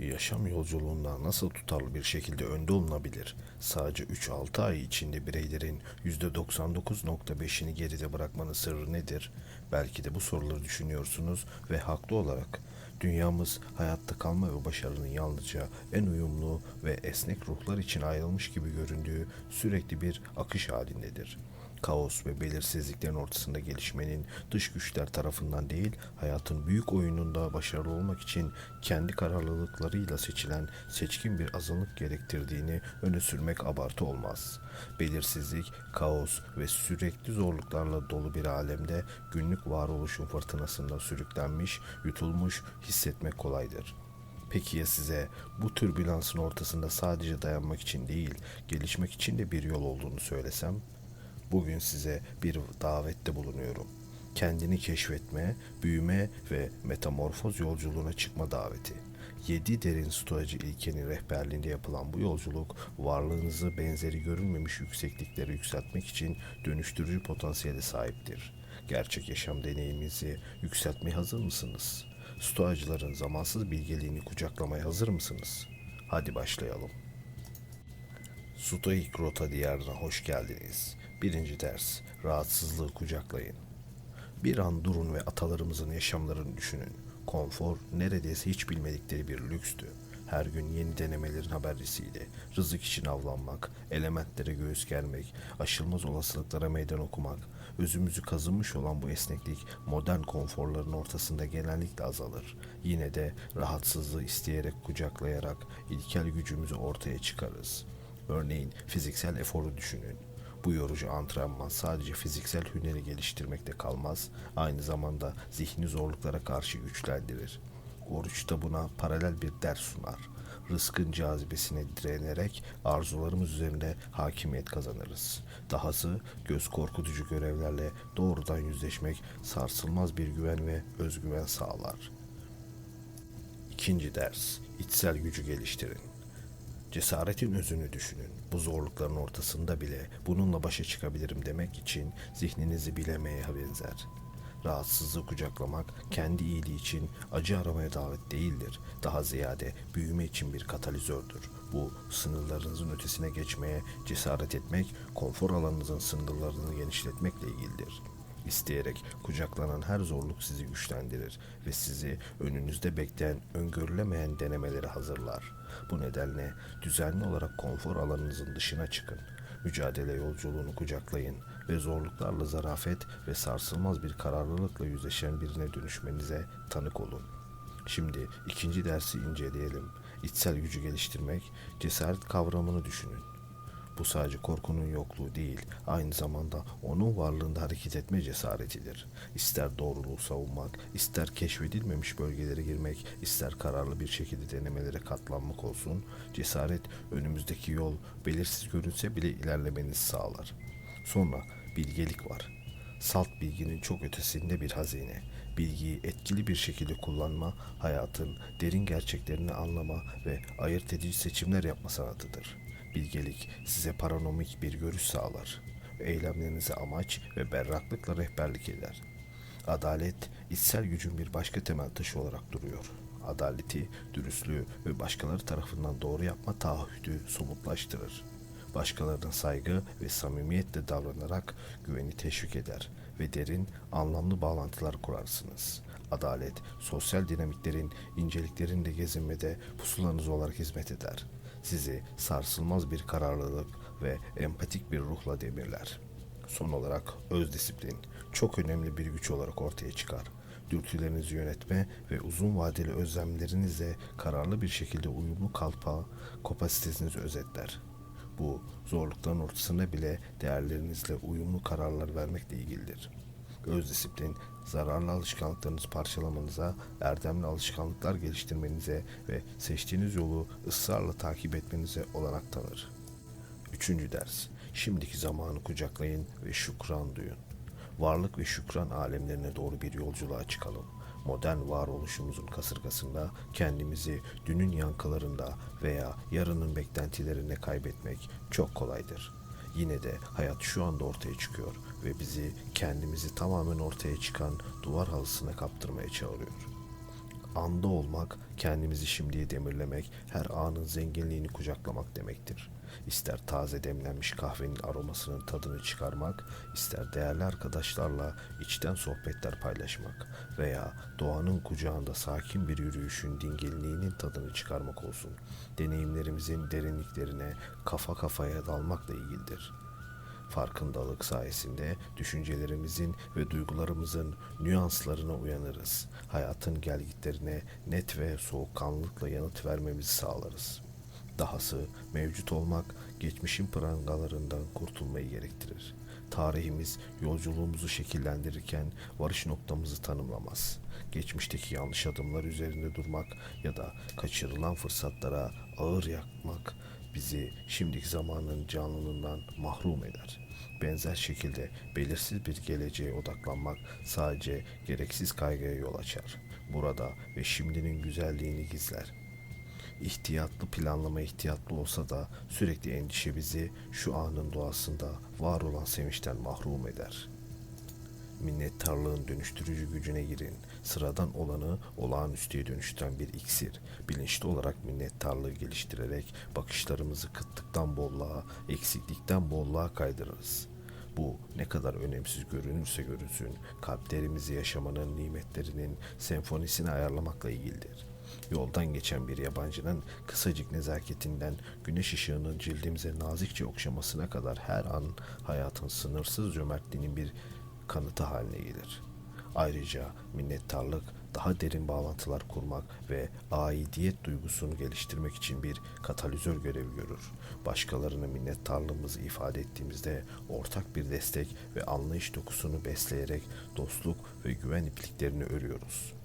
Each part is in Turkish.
Yaşam yolculuğunda nasıl tutarlı bir şekilde önde olunabilir? Sadece 3-6 ay içinde bireylerin %99.5'ini geride bırakmanın sırrı nedir? Belki de bu soruları düşünüyorsunuz ve haklı olarak. Dünyamız hayatta kalma ve başarının yalnızca en uyumlu ve esnek ruhlar için ayrılmış gibi göründüğü sürekli bir akış halindedir kaos ve belirsizliklerin ortasında gelişmenin dış güçler tarafından değil, hayatın büyük oyununda başarılı olmak için kendi kararlılıklarıyla seçilen seçkin bir azınlık gerektirdiğini öne sürmek abartı olmaz. Belirsizlik, kaos ve sürekli zorluklarla dolu bir alemde günlük varoluşun fırtınasında sürüklenmiş, yutulmuş hissetmek kolaydır. Peki ya size bu türbülansın ortasında sadece dayanmak için değil, gelişmek için de bir yol olduğunu söylesem? Bugün size bir davette bulunuyorum. Kendini keşfetme, büyüme ve metamorfoz yolculuğuna çıkma daveti. Yedi derin stoacı ilkenin rehberliğinde yapılan bu yolculuk varlığınızı benzeri görülmemiş yüksekliklere yükseltmek için dönüştürücü potansiyele sahiptir. Gerçek yaşam deneyiminizi yükseltmeye hazır mısınız? Stoacıların zamansız bilgeliğini kucaklamaya hazır mısınız? Hadi başlayalım. Stoik Rota diyarına hoş geldiniz. Birinci ders, rahatsızlığı kucaklayın. Bir an durun ve atalarımızın yaşamlarını düşünün. Konfor neredeyse hiç bilmedikleri bir lükstü. Her gün yeni denemelerin habercisiydi. Rızık için avlanmak, elementlere göğüs germek, aşılmaz olasılıklara meydan okumak, özümüzü kazınmış olan bu esneklik modern konforların ortasında genellikle azalır. Yine de rahatsızlığı isteyerek kucaklayarak ilkel gücümüzü ortaya çıkarız. Örneğin fiziksel eforu düşünün. Bu yorucu antrenman sadece fiziksel hüneri geliştirmekte kalmaz, aynı zamanda zihni zorluklara karşı güçlendirir. Oruç da buna paralel bir ders sunar. Rızkın cazibesine direnerek arzularımız üzerinde hakimiyet kazanırız. Dahası göz korkutucu görevlerle doğrudan yüzleşmek sarsılmaz bir güven ve özgüven sağlar. İkinci ders, içsel gücü geliştirin. Cesaretin özünü düşünün. Bu zorlukların ortasında bile bununla başa çıkabilirim demek için zihninizi bilemeye benzer. Rahatsızlığı kucaklamak kendi iyiliği için acı aramaya davet değildir. Daha ziyade büyüme için bir katalizördür. Bu sınırlarınızın ötesine geçmeye cesaret etmek, konfor alanınızın sınırlarını genişletmekle ilgilidir. İsteyerek kucaklanan her zorluk sizi güçlendirir ve sizi önünüzde bekleyen öngörülemeyen denemeleri hazırlar. Bu nedenle düzenli olarak konfor alanınızın dışına çıkın. Mücadele yolculuğunu kucaklayın ve zorluklarla zarafet ve sarsılmaz bir kararlılıkla yüzleşen birine dönüşmenize tanık olun. Şimdi ikinci dersi inceleyelim. İçsel gücü geliştirmek, cesaret kavramını düşünün. Bu sadece korkunun yokluğu değil, aynı zamanda onun varlığında hareket etme cesaretidir. İster doğruluğu savunmak, ister keşfedilmemiş bölgelere girmek, ister kararlı bir şekilde denemelere katlanmak olsun, cesaret önümüzdeki yol belirsiz görünse bile ilerlemenizi sağlar. Sonra bilgelik var. Salt bilginin çok ötesinde bir hazine. Bilgiyi etkili bir şekilde kullanma, hayatın derin gerçeklerini anlama ve ayırt edici seçimler yapma sanatıdır.'' Bilgelik size paranomik bir görüş sağlar. Eylemlerinize amaç ve berraklıkla rehberlik eder. Adalet, içsel gücün bir başka temel taşı olarak duruyor. Adaleti, dürüstlüğü ve başkaları tarafından doğru yapma taahhüdü somutlaştırır. Başkalarına saygı ve samimiyetle davranarak güveni teşvik eder ve derin, anlamlı bağlantılar kurarsınız. Adalet, sosyal dinamiklerin inceliklerinde gezinmede pusulanız olarak hizmet eder.'' Sizi sarsılmaz bir kararlılık ve empatik bir ruhla demirler. Son olarak öz disiplin çok önemli bir güç olarak ortaya çıkar. Dürtülerinizi yönetme ve uzun vadeli özlemlerinizle kararlı bir şekilde uyumlu kalpa kapasitenizi özetler. Bu zorlukların ortasında bile değerlerinizle uyumlu kararlar vermekle ilgilidir. Öz disiplin zararlı alışkanlıklarınızı parçalamanıza, erdemli alışkanlıklar geliştirmenize ve seçtiğiniz yolu ısrarla takip etmenize olanak tanır. Üçüncü ders. Şimdiki zamanı kucaklayın ve şükran duyun. Varlık ve şükran alemlerine doğru bir yolculuğa çıkalım. Modern varoluşumuzun kasırgasında kendimizi dünün yankılarında veya yarının beklentilerine kaybetmek çok kolaydır. Yine de hayat şu anda ortaya çıkıyor ve bizi kendimizi tamamen ortaya çıkan duvar halısına kaptırmaya çağırıyor. Anda olmak, kendimizi şimdiye demirlemek, her anın zenginliğini kucaklamak demektir. İster taze demlenmiş kahvenin aromasının tadını çıkarmak, ister değerli arkadaşlarla içten sohbetler paylaşmak veya doğanın kucağında sakin bir yürüyüşün dinginliğinin tadını çıkarmak olsun. Deneyimlerimizin derinliklerine kafa kafaya dalmakla ilgilidir. Farkındalık sayesinde düşüncelerimizin ve duygularımızın nüanslarına uyanırız. Hayatın gelgitlerine net ve soğukkanlılıkla yanıt vermemizi sağlarız. Dahası mevcut olmak geçmişin prangalarından kurtulmayı gerektirir. Tarihimiz yolculuğumuzu şekillendirirken varış noktamızı tanımlamaz. Geçmişteki yanlış adımlar üzerinde durmak ya da kaçırılan fırsatlara ağır yakmak bizi şimdiki zamanın canlılığından mahrum eder. Benzer şekilde belirsiz bir geleceğe odaklanmak sadece gereksiz kaygıya yol açar. Burada ve şimdinin güzelliğini gizler. İhtiyatlı planlama ihtiyatlı olsa da sürekli endişe bizi şu anın doğasında var olan sevinçten mahrum eder.'' minnettarlığın dönüştürücü gücüne girin. Sıradan olanı olağanüstüye dönüştüren bir iksir. Bilinçli olarak minnettarlığı geliştirerek bakışlarımızı kıtlıktan bolluğa, eksiklikten bolluğa kaydırırız. Bu ne kadar önemsiz görünürse görünsün, kalplerimizi yaşamanın nimetlerinin senfonisini ayarlamakla ilgilidir. Yoldan geçen bir yabancının kısacık nezaketinden güneş ışığının cildimize nazikçe okşamasına kadar her an hayatın sınırsız cömertliğinin bir kanıtı haline gelir. Ayrıca minnettarlık daha derin bağlantılar kurmak ve aidiyet duygusunu geliştirmek için bir katalizör görevi görür. Başkalarına minnettarlığımızı ifade ettiğimizde ortak bir destek ve anlayış dokusunu besleyerek dostluk ve güven ipliklerini örüyoruz.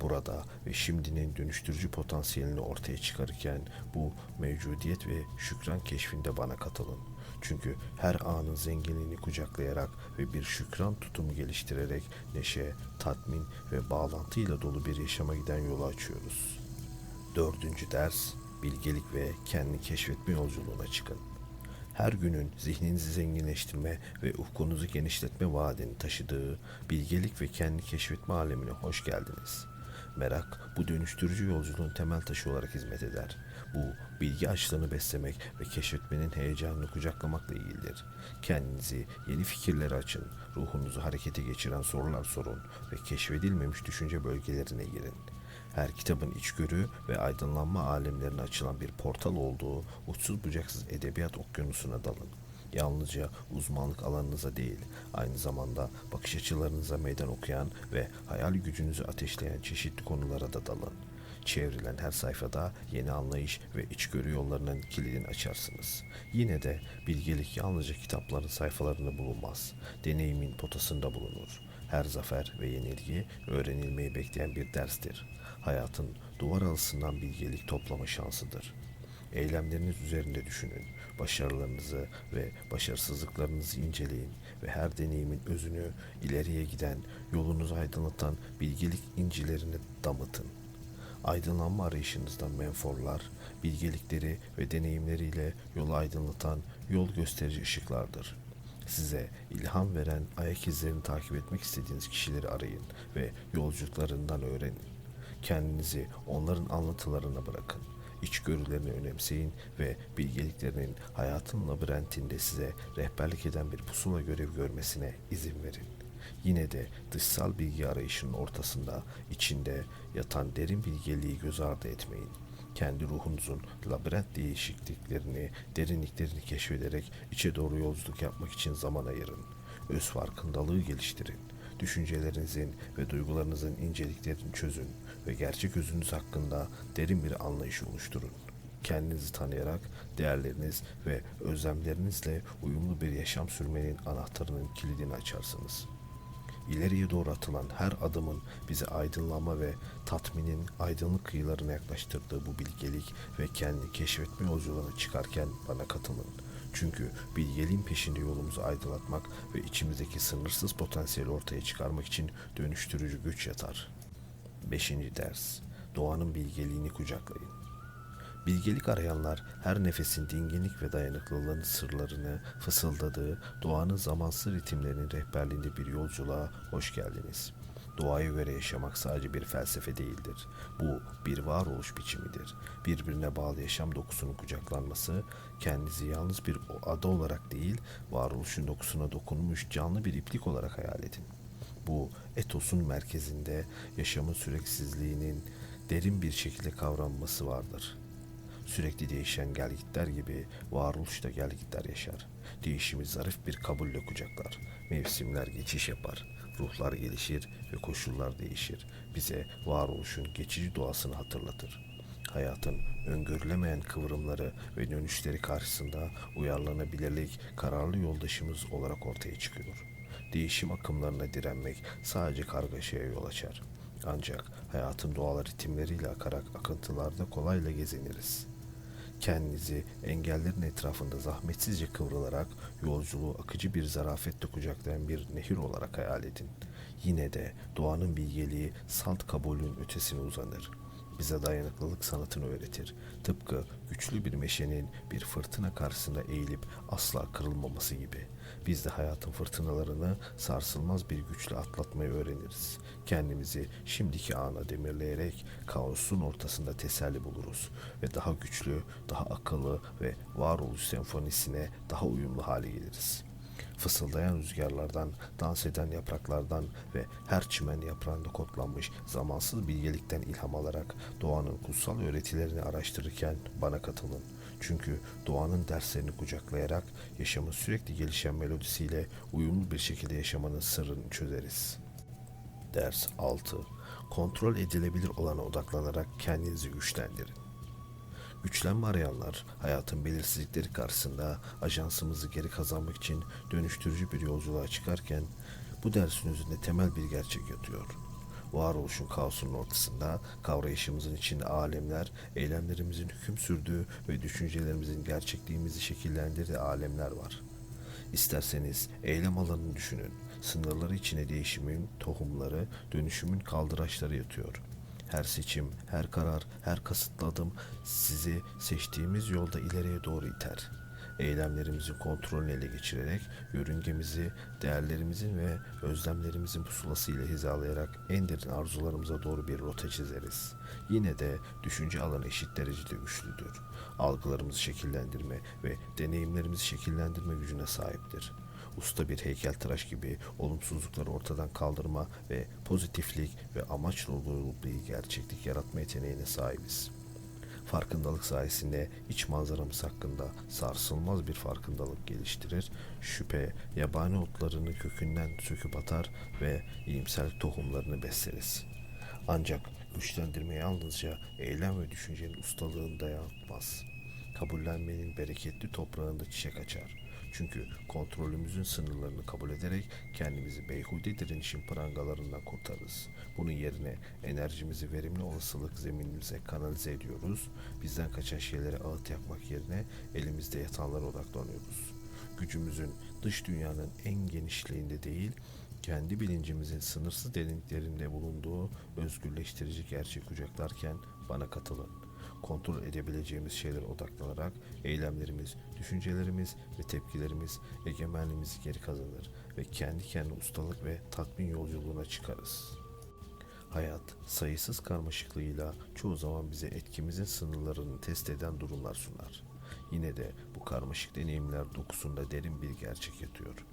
Burada ve şimdinin dönüştürücü potansiyelini ortaya çıkarırken bu mevcudiyet ve şükran keşfinde bana katılın. Çünkü her anın zenginliğini kucaklayarak ve bir şükran tutumu geliştirerek neşe, tatmin ve bağlantıyla dolu bir yaşama giden yolu açıyoruz. Dördüncü ders, bilgelik ve kendini keşfetme yolculuğuna çıkın. Her günün zihninizi zenginleştirme ve ufkunuzu genişletme vaadini taşıdığı bilgelik ve kendi keşfetme alemine hoş geldiniz.'' Merak bu dönüştürücü yolculuğun temel taşı olarak hizmet eder. Bu bilgi açlığını beslemek ve keşfetmenin heyecanını kucaklamakla ilgilidir. Kendinizi yeni fikirlere açın, ruhunuzu harekete geçiren sorular sorun ve keşfedilmemiş düşünce bölgelerine girin. Her kitabın içgörü ve aydınlanma alemlerine açılan bir portal olduğu uçsuz bucaksız edebiyat okyanusuna dalın yalnızca uzmanlık alanınıza değil, aynı zamanda bakış açılarınıza meydan okuyan ve hayal gücünüzü ateşleyen çeşitli konulara da dalın. Çevrilen her sayfada yeni anlayış ve içgörü yollarının kilidini açarsınız. Yine de bilgelik yalnızca kitapların sayfalarında bulunmaz. Deneyimin potasında bulunur. Her zafer ve yenilgi öğrenilmeyi bekleyen bir derstir. Hayatın duvar alısından bilgelik toplama şansıdır. Eylemleriniz üzerinde düşünün. Başarılarınızı ve başarısızlıklarınızı inceleyin ve her deneyimin özünü ileriye giden, yolunuzu aydınlatan bilgelik incilerini damıtın. Aydınlanma arayışınızdan menforlar, bilgelikleri ve deneyimleriyle yolu aydınlatan yol gösterici ışıklardır. Size ilham veren ayak izlerini takip etmek istediğiniz kişileri arayın ve yolculuklarından öğrenin. Kendinizi onların anlatılarına bırakın içgörülerini önemseyin ve bilgeliklerinin hayatın labirentinde size rehberlik eden bir pusula görev görmesine izin verin. Yine de dışsal bilgi arayışının ortasında içinde yatan derin bilgeliği göz ardı etmeyin. Kendi ruhunuzun labirent değişikliklerini, derinliklerini keşfederek içe doğru yolculuk yapmak için zaman ayırın. Öz farkındalığı geliştirin düşüncelerinizin ve duygularınızın inceliklerini çözün ve gerçek özünüz hakkında derin bir anlayış oluşturun. Kendinizi tanıyarak değerleriniz ve özlemlerinizle uyumlu bir yaşam sürmenin anahtarının kilidini açarsınız. İleriye doğru atılan her adımın bizi aydınlanma ve tatminin aydınlık kıyılarına yaklaştırdığı bu bilgelik ve kendi keşfetme yolculuğuna çıkarken bana katılın. Çünkü bilgeliğin peşinde yolumuzu aydınlatmak ve içimizdeki sınırsız potansiyeli ortaya çıkarmak için dönüştürücü güç yatar. Beşinci ders. Doğanın bilgeliğini kucaklayın. Bilgelik arayanlar her nefesin dinginlik ve dayanıklılığın sırlarını fısıldadığı doğanın zamansız ritimlerinin rehberliğinde bir yolculuğa hoş geldiniz. Doğaya göre yaşamak sadece bir felsefe değildir. Bu bir varoluş biçimidir. Birbirine bağlı yaşam dokusunun kucaklanması, kendinizi yalnız bir ada olarak değil, varoluşun dokusuna dokunmuş canlı bir iplik olarak hayal edin. Bu etosun merkezinde yaşamın süreksizliğinin derin bir şekilde kavranması vardır. Sürekli değişen gelgitler gibi varoluş da gelgitler yaşar. Değişimi zarif bir kabulle kucaklar. Mevsimler geçiş yapar. Ruhlar gelişir ve koşullar değişir. Bize varoluşun geçici doğasını hatırlatır. Hayatın öngörülemeyen kıvrımları ve dönüşleri karşısında uyarlanabilirlik kararlı yoldaşımız olarak ortaya çıkıyor. Değişim akımlarına direnmek sadece kargaşaya yol açar. Ancak hayatın doğal ritimleriyle akarak akıntılarda kolayla geziniriz. Kendinizi engellerin etrafında zahmetsizce kıvrılarak yolculuğu akıcı bir zarafetle kucaklayan bir nehir olarak hayal edin. Yine de doğanın bilgeliği salt kabulün ötesine uzanır. Bize dayanıklılık sanatını öğretir. Tıpkı güçlü bir meşenin bir fırtına karşısında eğilip asla kırılmaması gibi. Biz de hayatın fırtınalarını sarsılmaz bir güçle atlatmayı öğreniriz. Kendimizi şimdiki ana demirleyerek kaosun ortasında teselli buluruz ve daha güçlü, daha akıllı ve varoluş senfonisine daha uyumlu hale geliriz. Fısıldayan rüzgarlardan, dans eden yapraklardan ve her çimen yaprağında kodlanmış zamansız bilgelikten ilham alarak doğanın kutsal öğretilerini araştırırken bana katılın. Çünkü doğanın derslerini kucaklayarak yaşamın sürekli gelişen melodisiyle uyumlu bir şekilde yaşamanın sırrını çözeriz. Ders 6. Kontrol edilebilir olana odaklanarak kendinizi güçlendirin. Güçlenme arayanlar hayatın belirsizlikleri karşısında ajansımızı geri kazanmak için dönüştürücü bir yolculuğa çıkarken bu dersin özünde temel bir gerçek yatıyor. Varoluşun kaosunun ortasında kavrayışımızın içinde alemler, eylemlerimizin hüküm sürdüğü ve düşüncelerimizin gerçekliğimizi şekillendirdiği alemler var. İsterseniz eylem alanını düşünün. Sınırları içine değişimin, tohumları, dönüşümün kaldıraçları yatıyor. Her seçim, her karar, her kasıtlı adım sizi seçtiğimiz yolda ileriye doğru iter. Eylemlerimizin kontrolünü ele geçirerek yörüngemizi değerlerimizin ve özlemlerimizin pusulasıyla hizalayarak en derin arzularımıza doğru bir rota çizeriz. Yine de düşünce alanı eşit derecede güçlüdür. Algılarımızı şekillendirme ve deneyimlerimizi şekillendirme gücüne sahiptir usta bir heykeltıraş gibi olumsuzlukları ortadan kaldırma ve pozitiflik ve amaç bir gerçeklik yaratma yeteneğine sahibiz. Farkındalık sayesinde iç manzaramız hakkında sarsılmaz bir farkındalık geliştirir, şüphe, yabani otlarını kökünden söküp atar ve iyimser tohumlarını besleriz. Ancak güçlendirme yalnızca eylem ve düşüncenin ustalığında yapmaz. Kabullenmenin bereketli toprağında çiçek açar.'' Çünkü kontrolümüzün sınırlarını kabul ederek kendimizi beyhude direnişin prangalarından kurtarırız. Bunun yerine enerjimizi verimli olasılık zeminimize kanalize ediyoruz. Bizden kaçan şeylere ağıt yakmak yerine elimizde yatanlara odaklanıyoruz. Gücümüzün dış dünyanın en genişliğinde değil, kendi bilincimizin sınırsız derinliklerinde bulunduğu özgürleştirici gerçek kucaklarken bana katılın kontrol edebileceğimiz şeylere odaklanarak eylemlerimiz, düşüncelerimiz ve tepkilerimiz egemenliğimizi geri kazanır ve kendi kendi ustalık ve tatmin yolculuğuna çıkarız. Hayat sayısız karmaşıklığıyla çoğu zaman bize etkimizin sınırlarını test eden durumlar sunar. Yine de bu karmaşık deneyimler dokusunda derin bir gerçek yatıyor.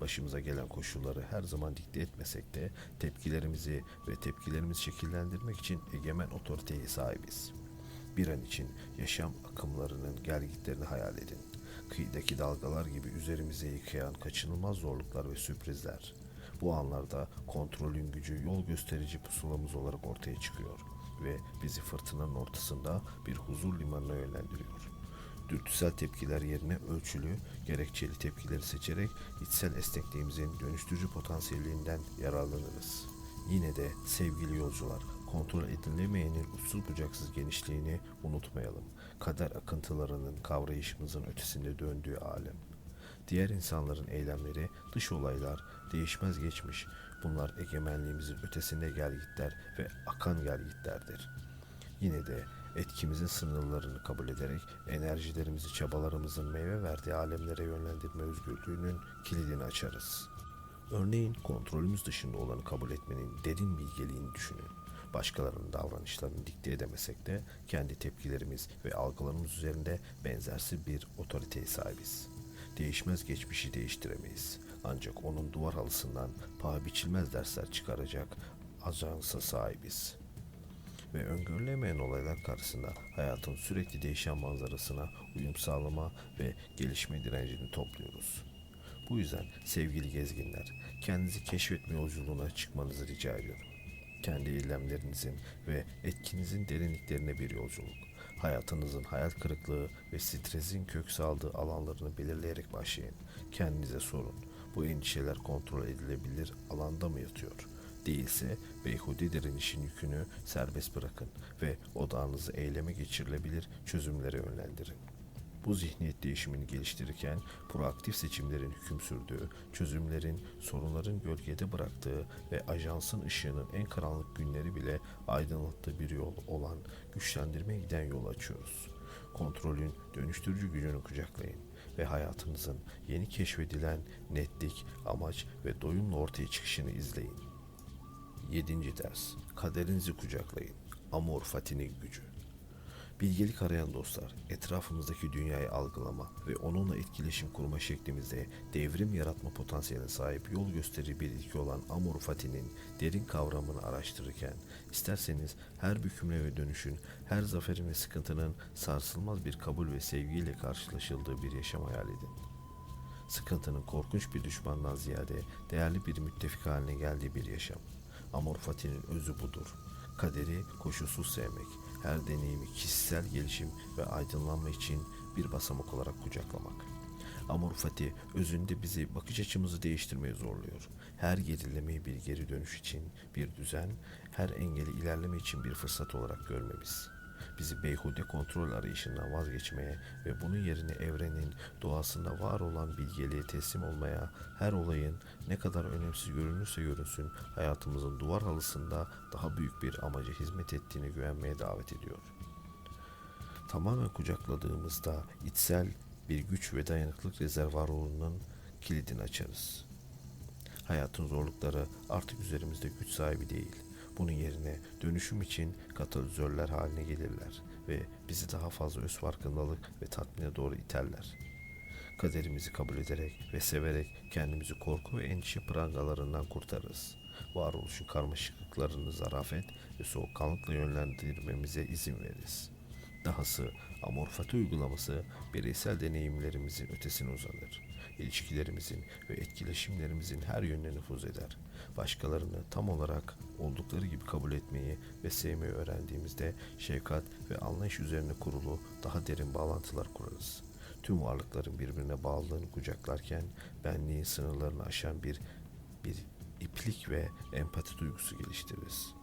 Başımıza gelen koşulları her zaman dikte etmesek de tepkilerimizi ve tepkilerimizi şekillendirmek için egemen otoriteye sahibiz bir an için yaşam akımlarının gelgitlerini hayal edin. Kıyıdaki dalgalar gibi üzerimize yıkayan kaçınılmaz zorluklar ve sürprizler. Bu anlarda kontrolün gücü yol gösterici pusulamız olarak ortaya çıkıyor ve bizi fırtınanın ortasında bir huzur limanına yönlendiriyor. Dürtüsel tepkiler yerine ölçülü, gerekçeli tepkileri seçerek içsel esnekliğimizin dönüştürücü potansiyelinden yararlanırız. Yine de sevgili yolcular, kontrol edilemeyenin uçsuz bucaksız genişliğini unutmayalım. Kader akıntılarının kavrayışımızın ötesinde döndüğü alem. Diğer insanların eylemleri, dış olaylar, değişmez geçmiş. Bunlar egemenliğimizin ötesinde gelgitler ve akan gelgitlerdir. Yine de etkimizin sınırlarını kabul ederek enerjilerimizi çabalarımızın meyve verdiği alemlere yönlendirme özgürlüğünün kilidini açarız. Örneğin kontrolümüz dışında olanı kabul etmenin derin bilgeliğini düşünün. Başkalarının davranışlarını dikte edemesek de kendi tepkilerimiz ve algılarımız üzerinde benzersiz bir otoriteye sahibiz. Değişmez geçmişi değiştiremeyiz. Ancak onun duvar halısından paha biçilmez dersler çıkaracak ajansa sahibiz. Ve öngörülemeyen olaylar karşısında hayatın sürekli değişen manzarasına uyum sağlama ve gelişme direncini topluyoruz. Bu yüzden sevgili gezginler, kendinizi keşfetme yolculuğuna çıkmanızı rica ediyorum. Kendi eylemlerinizin ve etkinizin derinliklerine bir yolculuk. Hayatınızın hayal kırıklığı ve stresin kök saldığı alanlarını belirleyerek başlayın. Kendinize sorun. Bu endişeler kontrol edilebilir alanda mı yatıyor? Değilse beyhude direnişin yükünü serbest bırakın ve odağınızı eyleme geçirilebilir çözümlere yönlendirin. Bu zihniyet değişimini geliştirirken proaktif seçimlerin hüküm sürdüğü, çözümlerin sorunların gölgede bıraktığı ve ajansın ışığının en karanlık günleri bile aydınlattığı bir yol olan güçlendirmeye giden yol açıyoruz. Kontrolün dönüştürücü gücünü kucaklayın ve hayatınızın yeni keşfedilen netlik, amaç ve doyumla ortaya çıkışını izleyin. 7. ders. Kaderinizi kucaklayın. Amor fatini gücü. Bilgelik arayan dostlar, etrafımızdaki dünyayı algılama ve onunla etkileşim kurma şeklimizde devrim yaratma potansiyeline sahip yol gösterici bir ilki olan Amor Fati'nin derin kavramını araştırırken, isterseniz her bükümle ve dönüşün, her zaferin ve sıkıntının sarsılmaz bir kabul ve sevgiyle karşılaşıldığı bir yaşam hayal edin. Sıkıntının korkunç bir düşmandan ziyade değerli bir müttefik haline geldiği bir yaşam. Amor Fati'nin özü budur. Kaderi koşulsuz sevmek, her deneyimi kişisel gelişim ve aydınlanma için bir basamak olarak kucaklamak. Amor Fati özünde bizi bakış açımızı değiştirmeye zorluyor. Her gerilemeyi bir geri dönüş için bir düzen, her engeli ilerleme için bir fırsat olarak görmemiz. Bizi beyhude kontrol arayışından vazgeçmeye ve bunun yerine evrenin doğasında var olan bilgeliğe teslim olmaya, her olayın ne kadar önemsiz görünürse görünsün hayatımızın duvar halısında daha büyük bir amaca hizmet ettiğine güvenmeye davet ediyor. Tamamen kucakladığımızda içsel bir güç ve dayanıklık rezervuarının kilidini açarız. Hayatın zorlukları artık üzerimizde güç sahibi değil. Bunun yerine dönüşüm için katalizörler haline gelirler ve bizi daha fazla öz farkındalık ve tatmine doğru iterler. Kaderimizi kabul ederek ve severek kendimizi korku ve endişe prangalarından kurtarırız. Varoluşun karmaşıklıklarını zarafet ve soğukkanlıkla yönlendirmemize izin veririz. Dahası amorfati uygulaması bireysel deneyimlerimizin ötesine uzanır. İlişkilerimizin ve etkileşimlerimizin her yönüne nüfuz eder. Başkalarını tam olarak oldukları gibi kabul etmeyi ve sevmeyi öğrendiğimizde şefkat ve anlayış üzerine kurulu daha derin bağlantılar kurarız. Tüm varlıkların birbirine bağlılığını kucaklarken benliğin sınırlarını aşan bir bir iplik ve empati duygusu geliştiririz.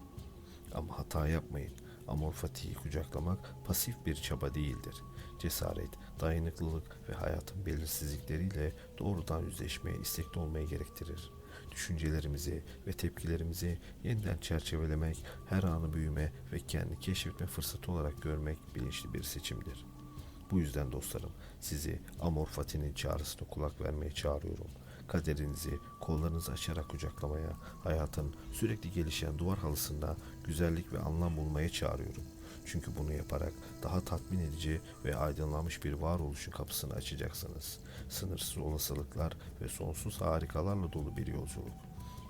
Ama hata yapmayın. Amor Fatih'i kucaklamak pasif bir çaba değildir. Cesaret, dayanıklılık ve hayatın belirsizlikleriyle doğrudan yüzleşmeye istekli olmayı gerektirir. Düşüncelerimizi ve tepkilerimizi yeniden çerçevelemek, her anı büyüme ve kendi keşfetme fırsatı olarak görmek bilinçli bir seçimdir. Bu yüzden dostlarım sizi Amor Fatih'in çağrısına kulak vermeye çağırıyorum. Kaderinizi kollarınızı açarak kucaklamaya, hayatın sürekli gelişen duvar halısında güzellik ve anlam bulmaya çağırıyorum. Çünkü bunu yaparak daha tatmin edici ve aydınlanmış bir varoluşun kapısını açacaksınız. Sınırsız olasılıklar ve sonsuz harikalarla dolu bir yolculuk.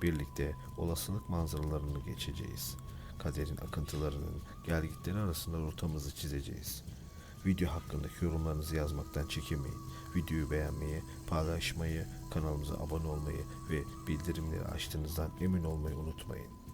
Birlikte olasılık manzaralarını geçeceğiz. Kaderin akıntılarının gelgitleri arasında rotamızı çizeceğiz. Video hakkındaki yorumlarınızı yazmaktan çekinmeyin. Videoyu beğenmeyi, paylaşmayı, kanalımıza abone olmayı ve bildirimleri açtığınızdan emin olmayı unutmayın.